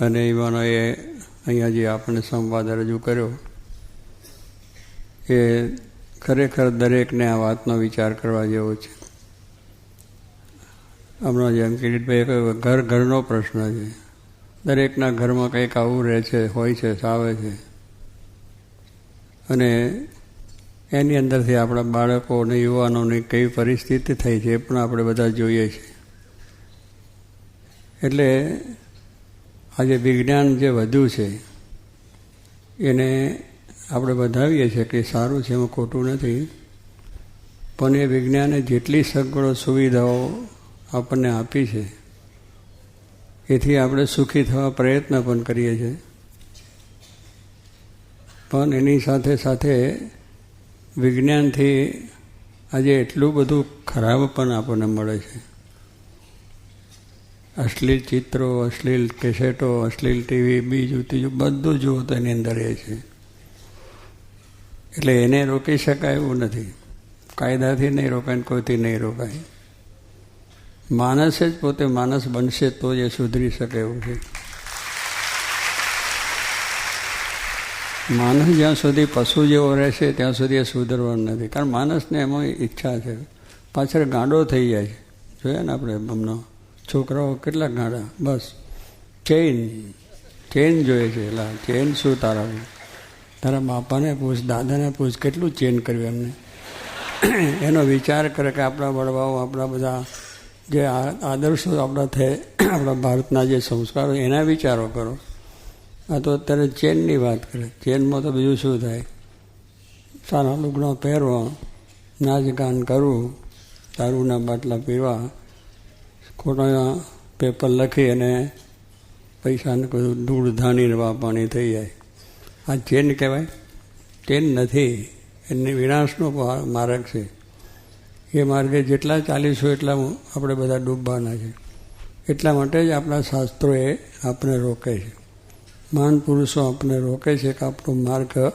અને યુવાનોએ અહીંયા જે આપણે સંવાદ રજૂ કર્યો એ ખરેખર દરેકને આ વાતનો વિચાર કરવા જેવો છે. હમણાં જેમ કિરીટભાઈએ કહ્યું ઘર ઘરનો પ્રશ્ન છે. દરેકના ઘરમાં કંઈક આવું રહે છે, હોય છે સાવે છે. અને એની અંદરથી આપણા બાળકો અને યુવાનોની કઈ પરિસ્થિતિ થઈ છે એ પણ આપણે બધા જોઈએ છીએ એટલે આજે વિજ્ઞાન જે વધ્યું છે, એને આપણે વધાવીએ છીએ કે સારું છે, એમાં ખોટું નથી. પણ એ વિજ્ઞાને જેટલી સગવડો સુવિધાઓ આપણને આપી છે, એથી આપણે સુખી થવા પ્રયત્ન પણ કરીએ છીએ. પણ એની સાથે સાથે વિજ્ઞાનથી આજે એટલું બધું ખરાબ પણ આપણને મળે છે. અશ્લીલ ચિત્રો, અશ્લીલ કેસેટો, અશ્લીલ ટીવી, બીજું ત્રીજું બધું જુઓ તો એની અંદર એ છે. એટલે એને રોકી શકાય એવું નથી. કાયદાથી નહીં રોકાય કોઈથી નહીં રોકાય. માણસે જ પોતે માણસ બનશે તો જ એ સુધરી શકે એવું છે. માણસ જ્યાં સુધી પશુ જેવો રહેશે, ત્યાં સુધી એ સુધરવાનું નથી. કારણ માણસને એમાં ઈચ્છા છે. પાછળ ગાંડો થઈ જાય છે. જોયા ને આપણે હમણાં છોકરાઓ કેટલા ગાંડા બસ. ચેન ચેન જોઈએ છે એટલે ચેઇન શું તારા તારા બાપાને પૂછ, દાદાને પૂછ, કેટલું ચેન કર્યું એમને? એનો વિચાર કરે કે આપણા વડવાઓ, આપણા બધા જે આદર્શો આપણા થયે આપણા ભારતના જે સંસ્કારો, એના વિચારો કરો. આ તો અત્યારે ચેનની વાત કરે. ચેનમાં તો બીજું શું થાય? સારા લુગડા પહેરવા નાચ ગાન કરવું, દારૂના બાટલા પીવા ખોટા પેપર લખી અને પૈસાને કોઈ ધૂળ ધાણીને પાણી થઈ જાય. આ ચેન કહેવાય? ચેન નથી. એને વિનાશનો માર્ગ છે. એ માર્ગે જેટલા ચાલીશું એટલા આપણે બધા ડૂબવાના છે. એટલા માટે જ આપણા શાસ્ત્રોએ આપણે રોકે છે. મહાન પુરુષો આપણને રોકે છે કે આપણો માર્ગ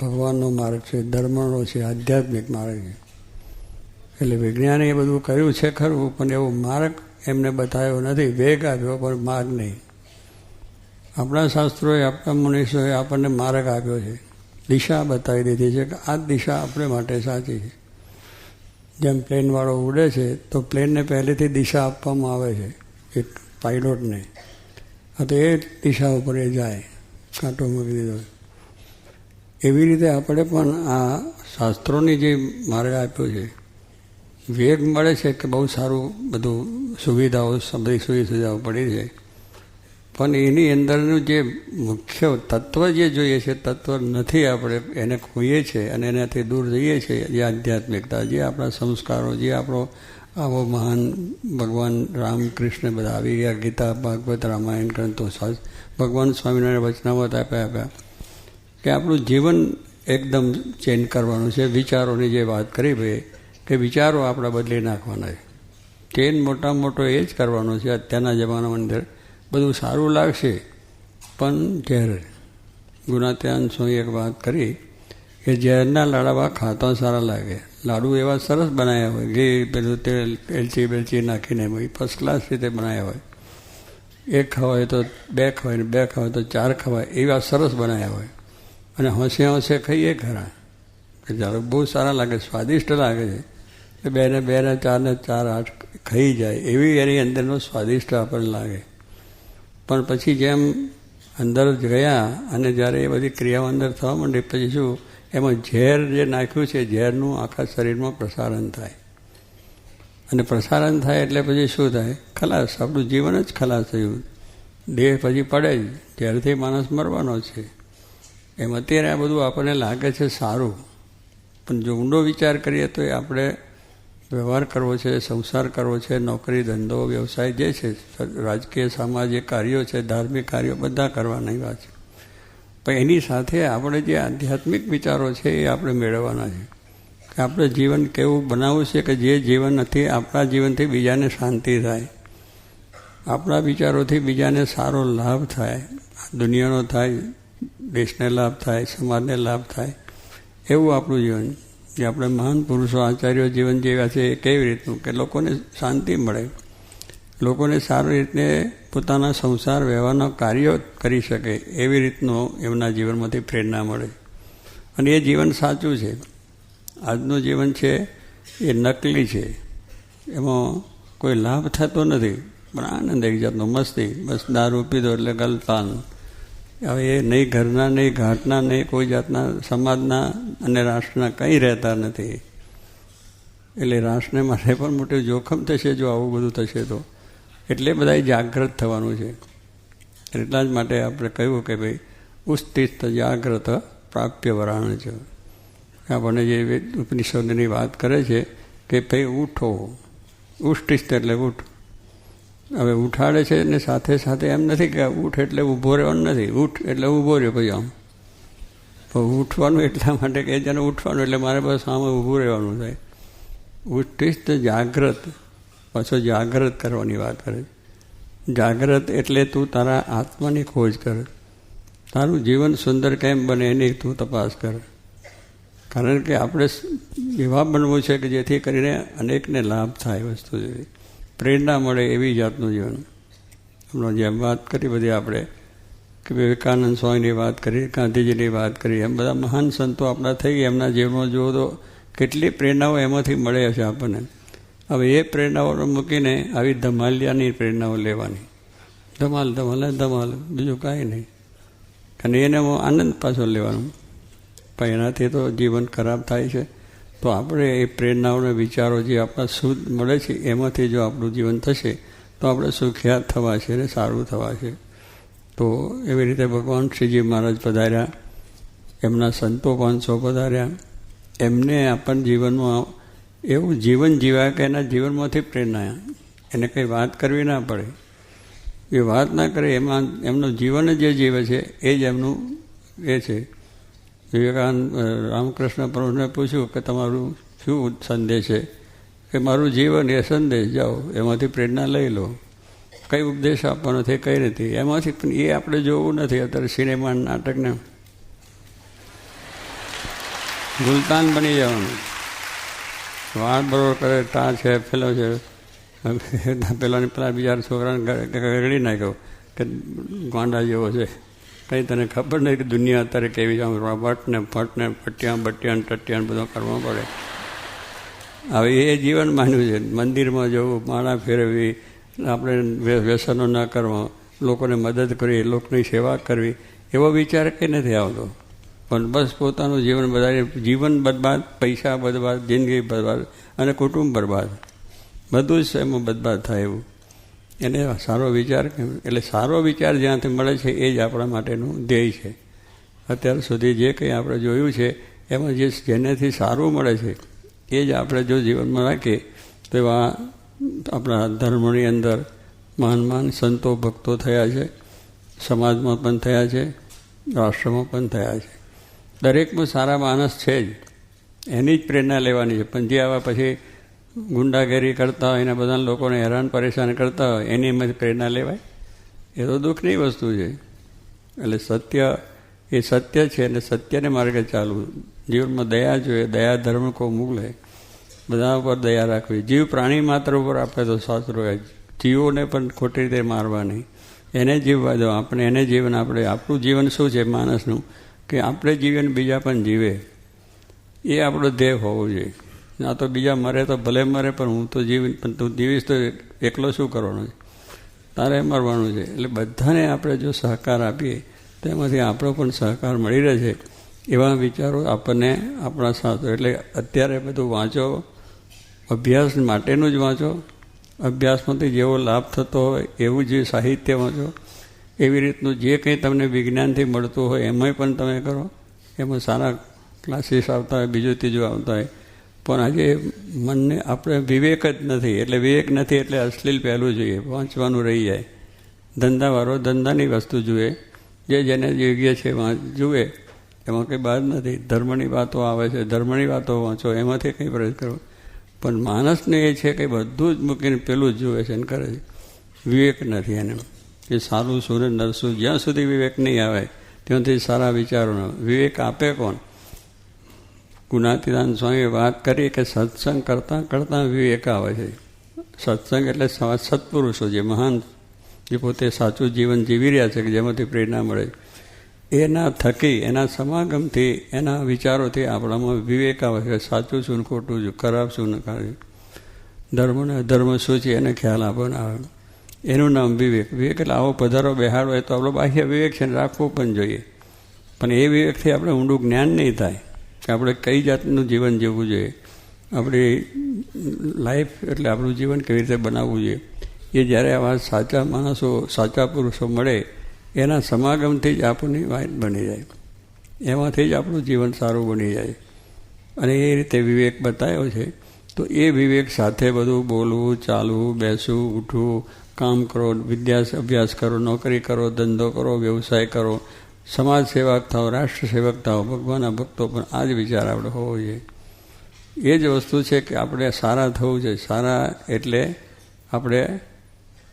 ભગવાનનો માર્ગ છે, ધર્મનો છે, આધ્યાત્મિક માર્ગ છે. એટલે વિજ્ઞાને એ બધું કર્યું છે ખરું, પણ એવો માર્ગ એમને બતાવ્યો નથી. વેગ આપ્યો, પણ માર્ગ નહીં. આપણા શાસ્ત્રોએ, આપણા મનુષ્યોએ આપણને માર્ગ આપ્યો છે. દિશા બતાવી દીધી છે કે આ દિશા આપણે માટે સાચી છે. જેમ પ્લેનવાળો ઉડે છે, તો પ્લેનને પહેલેથી દિશા આપવામાં આવે છે. એક પાઇલોટને આ તો એ દિશા ઉપર એ જાય. કાંટો મૂકી દીધો. એવી રીતે આપણે પણ આ શાસ્ત્રોની જે માર્ગ આપ્યો છે વેગ મળે છે કે બહુ સારું બધું સુવિધાઓ બધી સુવિધાઓ પડી છે. પણ એની અંદરનું જે મુખ્ય તત્વ જે જોઈએ છે, તત્વ નથી આપણે એને ખોઈએ છીએ અને એનાથી દૂર જઈએ છીએ જે આધ્યાત્મિકતા, જે આપણા સંસ્કારો, જે આપણો આવો મહાન ભગવાન રામકૃષ્ણ બધા આવી ગયા, ગીતા, ભાગવત, રામાયણ ગ્રંથો ભગવાન સ્વામિનારાયણ વચનામત આપ્યા આપ્યા. કે આપણું જીવન એકદમ ચેન્જ કરવાનું છે, વિચારોની જે વાત કરી ભાઈ કે વિચારો આપણા બદલી નાખવાના ચેન મોટા મોટો એ જ કરવાનો છે અત્યારના જમાનામાં અંદર. બધું સારું લાગશે, પણ ઝેર ગુનાત્યાન શું એક વાત કરી કે ઝેરના લાડવા ખાતા સારા લાગે. લાડુ એવા સરસ બનાવ્યા હોય ઘી પેલું તેલ એલચી બેલચી નાખીને ફર્સ્ટ ક્લાસ રીતે બનાવ્યા હોય. એક ખવાય તો બે ખવાય ને બે ખવાય તો ચાર ખવાય, એવા સરસ બનાવ્યા હોય. અને હોંશે હોંશે ખાઈએ ખરા. કે ચાલો બહુ સારા લાગે, સ્વાદિષ્ટ લાગે છે. એટલે બેને બે ને ચાર ચાર આઠ ખાઈ જાય, એવી એની અંદરનો સ્વાદિષ્ટ આપણને લાગે. પણ પછી જેમ અંદર ગયા અને જ્યારે એ બધી ક્રિયાઓ અંદર થવા માંડી, પછી શું? એમાં ઝેર જે નાખ્યું છે, ઝેરનું આખા શરીરમાં પ્રસારણ થાય. અને પ્રસારણ થાય એટલે પછી શું થાય? ખલાસ, આપણું જીવન જ ખલાસ થયું. દેહ પછી પડે જ, ઝેરથી માણસ મરવાનો છે. એમ અત્યારે આ બધું આપણને લાગે છે સારું. પણ જો ઊંડો વિચાર કરીએ તો એ આપણે વ્યવહાર કરવો છે, સંસાર કરવો છે, નોકરી, ધંધો, વ્યવસાય, જે છે, રાજકીય, સામાજિક કાર્યો છે, ધાર્મિક કાર્યો, બધા કરવાના વાત છે. પણ એની સાથે આપણે જે આધ્યાત્મિક વિચારો છે એ આપણે મેળવવાના છે. કે આપણે જીવન કેવું બનાવવું છે કે જે જીવનથી આપણા જીવનથી બીજાને શાંતિ થાય. આપણા વિચારોથી બીજાને સારો લાભ થાય. દુનિયાનો થાય, દેશને લાભ થાય, સમાજને લાભ થાય. એવું આપણું જીવન જે આપણે મહાન પુરુષો, આચાર્યો જીવન જીવ્યા છે, એ કેવી રીતનું? કે લોકોને શાંતિ મળે. લોકોને સારી રીતે પોતાના સંસાર વ્યવહારના કાર્યો કરી શકે, એવી રીતનું એમના જીવનમાંથી પ્રેરણા મળે. અને એ જીવન સાચું છે. આજનું જીવન છે, એ નકલી છે. એમાં કોઈ લાભ થતો નથી. પણ આનંદ એક જાતનો, મસ્તી. બસ દારૂ પીધો એટલે ગલતાન. હવે એ નહીં ઘરના, નહીં ઘાટના, નહીં કોઈ જાતના સમાજના અને રાષ્ટ્રના કંઈ રહેતા નથી. એટલે રાષ્ટ્રને માટે પણ મોટું જોખમ થશે જો આવું બધું થશે તો. એટલે બધા જાગૃત થવાનું છે. એટલા જ માટે આપણે કહ્યું કે ભાઈ ઉસ્તિસ્ત જાગ્રત પ્રાપ્ય વરાણ છે. આપણને જે ઉપનિષદની વાત કરે છે કે ભાઈ ઉઠો. ઉષ્ટિસ્ત એટલે ઉઠ. હવે ઉઠાડે છે ને સાથે સાથે એમ નથી કે ઉઠ એટલે ઊભો રહેવાનું નથી. ઉઠ એટલે ઊભો રહ્યો પછી આમ. પણ ઉઠવાનું એટલા માટે કે જેને ઉઠવાનું એટલે મારે બસ આમ ઊભું રહેવાનું થાય. ઉષ્ટિસ્ત જાગ્રત, પાછો જાગ્રત કરવાની વાત કરે જાગ્રત એટલે તું તારા આત્માની ખોજ કર. તારું જીવન સુંદર કેમ બને એની તું તપાસ કર. કારણ કે આપણે એવા બનવું છે કે જેથી કરીને અનેકને લાભ થાય વસ્તુ જેવી. પ્રેરણા મળે એવી જાતનું જીવન. હમણાં જેમ વાત કરી બધી આપણે, કે વિવેકાનંદ સ્વામીની વાત કરી, ગાંધીજીની વાત કરી, એમ બધા મહાન સંતો આપણા થઈ એમના જીવનમાં જુઓ તો કેટલી પ્રેરણાઓ એમાંથી મળે છે આપણને. હવે એ પ્રેરણાઓ મૂકીને આવી ધમાલિયાની પ્રેરણાઓ લેવાની. ધમાલ ધમાલ ધમાલ, બીજું કાંઈ નહીં. અને એને આનંદ પાછો લેવાનો. પણ એનાથી તો જીવન ખરાબ થાય છે. તો આપણે એ પ્રેરણાઓને, વિચારો જે આપણા શુદ્ધ મળે છે, એમાંથી જો આપણું જીવન થશે, તો આપણે સુખ્યાત થવા છે અને સારું થવા છે. તો એવી રીતે ભગવાન શ્રીજી મહારાજ પધાર્યા, એમના સંતો પાંચસો પધાર્યા. એમને આપણને જીવનમાં એવું જીવન જીવાય કે એના જીવનમાંથી પ્રેરણા એને કંઈ વાત કરવી ના પડે. એ વાત ના કરે, એમાં એમનું જીવન જે જીવે છે, એ જ એમનું એ છે. વિવેકાનંદ રામકૃષ્ણ પ્રભુને પૂછ્યું કે તમારું શું સંદેશ છે? કે મારું જીવન એ સંદેશ, જાઓ, એમાંથી પ્રેરણા લઈ લો. કઈ ઉપદેશ આપવાનો છે, કઈ નથી. એમાંથી પણ એ આપણે જોવું નથી અત્યારે સિનેમા નાટકને. ગુલતાન બની જવાનું. વાળ બરોબર કરે તા છે પેલો છે. પેલાને પેલા બીજા છોકરાને ગગડી નાખ્યો કે ગાંડા જેવો છે. કંઈ તને ખબર નહીં કે દુનિયા અત્યારે કેવી છે? ભટને ને ફટ ને પટ્યા બટ્યા ટટ્યા બધું કરવા પડે. હવે એ જીવન માન્યું છે. મંદિરમાં જવું માળા ફેરવવી, આપણે વ્યસનો ના કરવા, લોકોને મદદ કરવી, લોકોની સેવા કરવી, એવો વિચાર કંઈ નથી આવતો. પણ બસ પોતાનું જીવન બધા જીવન બરબાદ પૈસા બરબાદ જિંદગી બરબાદ અને કુટુંબ બરબાદ. બધું જ એમાં બરબાદ થાય એવું. એને સારો વિચાર એટલે સારો વિચાર જ્યાંથી મળે છે એ જ આપણા માટેનું ધ્યેય છે. અત્યાર સુધી જે કંઈ આપણે જોયું છે, એમાં જે જેનેથી સારું મળે છે, એ જ આપણે જો જીવનમાં રાખીએ, તો એવા આપણા ધર્મની અંદર મહાન મહાન સંતો ભક્તો થયા છે, સમાજમાં પણ થયા છે, રાષ્ટ્રમાં પણ થયા છે. દરેકમાં સારા માણસ છે જ. એની જ પ્રેરણા લેવાની છે. પણ જે આવા પછી ગુંડાગીરી કરતા હોય એના બધા લોકોને હેરાન પરેશાન કરતા હોય, એની એમાંથી પ્રેરણા લેવાય. એ તો દુઃખની વસ્તુ છે. એટલે સત્ય, એ સત્ય છે અને સત્યને માર્ગે ચાલવું. જીવનમાં દયા જોઈએ, દયા ધર્મ કો મૂલે બધા ઉપર દયા રાખવી. જીવ પ્રાણી માત્ર ઉપર આપે તો સાસરો જીવોને પણ ખોટી રીતે મારવા નહીં એને જીવવા દો. આપણે એને જીવન, આપણે આપણું જીવન શું છે માણસનું? કે આપણે જીવન બીજા પણ જીવે. એ આપણો ધ્યેય હોવો જોઈએ. ના તો બીજા મરે તો ભલે મરે, પણ હું તો જીવી, પણ તું જીવીશ તો એકલો શું કરવાનો છે? તારે મરવાનું છે. એટલે બધાને આપણે જો સહકાર આપીએ તેમાંથી આપણો પણ સહકાર મળી રહે છે. એવા વિચારો આપણને આપણા સાથ. એટલે અત્યારે બધું વાંચો, અભ્યાસ માટેનું જ વાંચો. અભ્યાસમાંથી જેવો લાભ થતો હોય, એવું જે સાહિત્ય વાંચો. એવી રીતનું જે કંઈ તમને વિજ્ઞાનથી મળતું હોય, એમાંય પણ તમે કરો. એમાં સારા ક્લાસીસ આવતા હોય, બીજું ત્રીજું આવતા હોય. પણ આજે મનને આપણે વિવેક જ નથી. એટલે વિવેક નથી એટલે અશ્લીલ પહેલું જોઈએ. વાંચવાનું રહી જાય. ધંધાવાળો ધંધાની વસ્તુ જુએ. જે જેને યોગ્ય છે વાંચ જુએ. એમાં કંઈ બાદ નથી. ધર્મની વાતો આવે છે. ધર્મની વાતો વાંચો. એમાંથી કંઈ પ્રયત્ન કરો. પણ માણસને એ છે કે બધું જ મૂકીને પેલું જ જુએ છે અને કરે છે. વિવેક નથી એને. કે સારું સુર નરસું જ્યાં સુધી વિવેક નહીં આવે, ત્યાંથી સારા વિચારો વિવેક આપે કોણ? ગુણાતીદાન સ્વામી વાત કરી કે સત્સંગ કરતાં કરતાં વિવેક આવે છે. સત્સંગ એટલે સત્પુરુષો જે મહાન જે પોતે સાચું જીવન જીવી રહ્યા છે કે જેમાંથી પ્રેરણા મળે. એના થકી, એના સમાગમથી, એના વિચારોથી આપણામાં વિવેક આવે છે સાચું શું ખોટું છું, ખરાબ શું ને ખરાબ ધર્મ ને અધર્મ શું છે એને ખ્યાલ આપવાનો આવે. એનું નામ વિવેક. વિવેક એટલે આવો પધારો, બેહાડો હોય તો આપણો બાહ્ય વિવેક છે રાખવું પણ જોઈએ. પણ એ વિવેકથી આપણે ઊંડું જ્ઞાન નહીં થાય. કે આપણે કઈ જાતનું જીવન જીવવું જોઈએ? આપણી લાઈફ એટલે આપણું જીવન કેવી રીતે બનાવવું જોઈએ? એ જ્યારે આવા સાચા માણસો, સાચા પુરુષો મળે, એના સમાગમથી જ આપણની વાઈટ બની જાય. એમાંથી જ આપણું જીવન સારું બની જાય. અને એ રીતે વિવેક બતાવ્યો છે, તો એ વિવેક સાથે બધું બોલવું, ચાલવું, બેસવું, ઉઠવું, કામ કરો વિદ્યા અભ્યાસ કરો, નોકરી કરો, ધંધો કરો, વ્યવસાય કરો સમાજ સેવક થાઓ રાષ્ટ્ર સેવક થાઓ ભગવાનના ભક્તો પણ આ જ વિચાર આપણે હોવો જોઈએ. એ જ વસ્તુ છે કે આપણે સારા થવું જોઈએ. સારા એટલે આપણે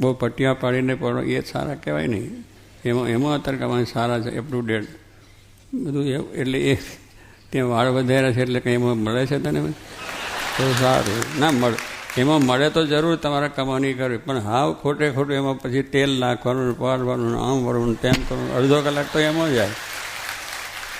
બહુ પટિયા પાડીને પણ એ સારા કહેવાય નહીં. એમાં એમાં અત્યારે અમારે સારા છે અપ ટુ ડેટ બધું એવું એટલે એ, ત્યાં વાળ વધાર્યા છે એટલે કંઈ એમાં મળે છે તને? તો સારું. ના, મળે. એમાં મળે તો જરૂર તમારે કમાણી કરવી. પણ હાવ ખોટે ખોટું એમાં પછી તેલ નાખવાનું, પાડવાનું, આમ વળવાનું તેમ કરવાનું, અડધો કલાક તો એમાં જાય.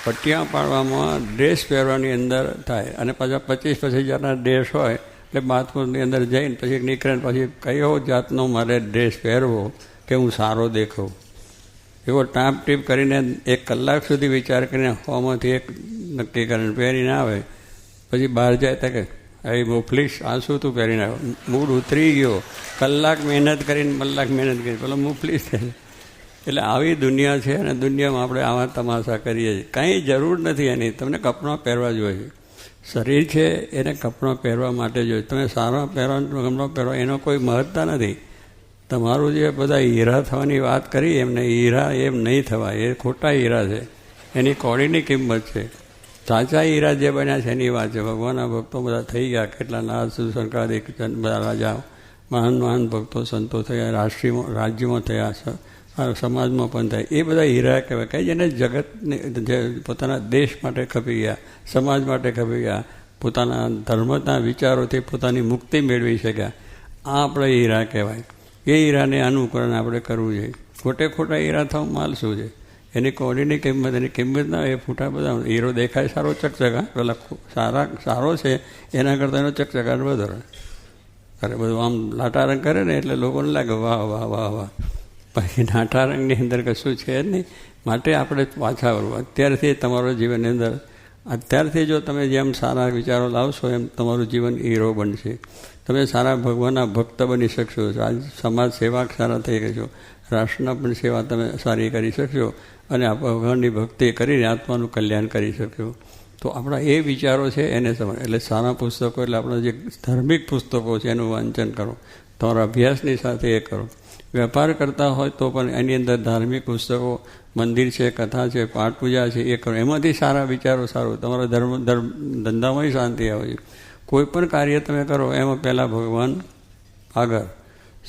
પટ્ટિયા પાડવામાં ડ્રેસ પહેરવાની અંદર થાય અને પાછા પચીસ પચીસ હજારના ડ્રેસ હોય એટલે બાથરૂમની અંદર જઈને પછી નીકળે પછી કયો જાતનો મારે ડ્રેસ પહેરવો કે હું સારો દેખાઉં. એવો ટાપ ટીપ કરીને એક કલાક સુધી વિચાર કરીને હોમાંથી એક નક્કી કરીને પહેરીને આવે. પછી બહાર જાય ત્યાં કે હવે મોફલીશ આંસુ તું પહેરીને આવ્યો મૂડ ઉતરી ગયો. કલાક મહેનત કરીને કલાક મહેનત કરી પેલો મુફલીશ થાય. એટલે આવી દુનિયા છે અને દુનિયામાં આપણે આવા તમાશા કરીએ છીએ. કંઈ જરૂર નથી એની. તમને કપડાં પહેરવા જોઈએ. શરીર છે, એને કપડાં પહેરવા માટે જોઈએ. તમે સારા પહેરવા કપડાં પહેરવા એનો કોઈ મહત્તા નથી. તમારું જે બધા હીરા થવાની વાત કરી, એમને હીરા એમ નહીં થવા એ ખોટા હીરા છે. એની કોડીની કિંમત છે. સાચા હીરા જે બન્યા છે એની વાત છે. ભગવાનના ભક્તો બધા થઈ ગયા. કેટલા નાથ એક બધા રાજા, મહાન મહાન ભક્તો, સંતો થયા રાષ્ટ્રીય રાજ્યમાં થયા સમાજમાં પણ થાય. એ બધા હીરા કહેવાય. કે જેને જગતને, જે પોતાના દેશ માટે ખપી ગયા, સમાજ માટે ખપી ગયા, પોતાના ધર્મના વિચારોથી પોતાની મુક્તિ મેળવી શક્યા. આ આપણે હીરા કહેવાય. એ હીરાને અનુકરણ આપણે કરવું જોઈએ. ખોટે ખોટા હીરા થવા માલ શું છે? એની કોડીની કિંમત, એની કિંમત ના એ ફૂટા બધા હીરો દેખાય સારો ચકચકા પેલા સારા, સારો છે, એના કરતાં એનો ચકચકાટ વધારે. અરે બધું આમ લાટા રંગ કરે ને એટલે લોકોને લાગે, વાહ વાહ વાહ વાહ. પછી નાટા રંગની અંદર કશું છે જ નહીં. માટે આપણે પાછા વળવું. અત્યારથી તમારો જીવનની અંદર, અત્યારથી જો તમે જેમ સારા વિચારો લાવશો, એમ તમારું જીવન હીરો બનશે. તમે સારા ભગવાનના ભક્ત બની શકશો. આજ સમાજ સેવા સારા થઈ શકશો રાષ્ટ્રના પણ સેવા તમે સારી કરી શકશો અને ભગવાનની ભક્તિ કરીને આત્માનું કલ્યાણ કરી શકશો. તો આપણા એ વિચારો છે એને સમજ, એટલે સારા પુસ્તકો, એટલે આપણા જે ધાર્મિક પુસ્તકો છે એનું વાંચન કરો. તમારા અભ્યાસની સાથે એ કરો. વેપાર કરતા હોય તો પણ એની અંદર ધાર્મિક પુસ્તકો, મંદિર છે, કથા છે પાઠ પૂજા છે, એ કરો. એમાંથી સારા વિચારો સારું. તમારા ધર્મ ધર્મ ધંધામાંય શાંતિ આવે છે. કોઈ પણ કાર્ય તમે કરો, એમાં પહેલાં ભગવાન આગળ.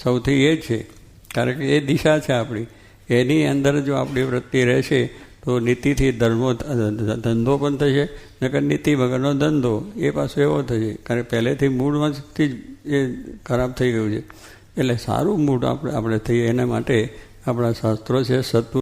સૌથી એ છે કારણ કે એ દિશા છે આપણી. એની અંદર જો આપણી વૃત્તિ રહેશે, તો નીતિથી ધર્મો ધંધો પણ થશે, નકર નીતિ વગરનો ધંધો એ પાછો એવો થશે. કારણ કે પહેલેથી મૂળમાંથી જ એ ખરાબ થઈ ગયું છે. એટલે સારું મૂડ આપણે આપણે થઈએ એના માટે આપણા શાસ્ત્રો છે સત્પુ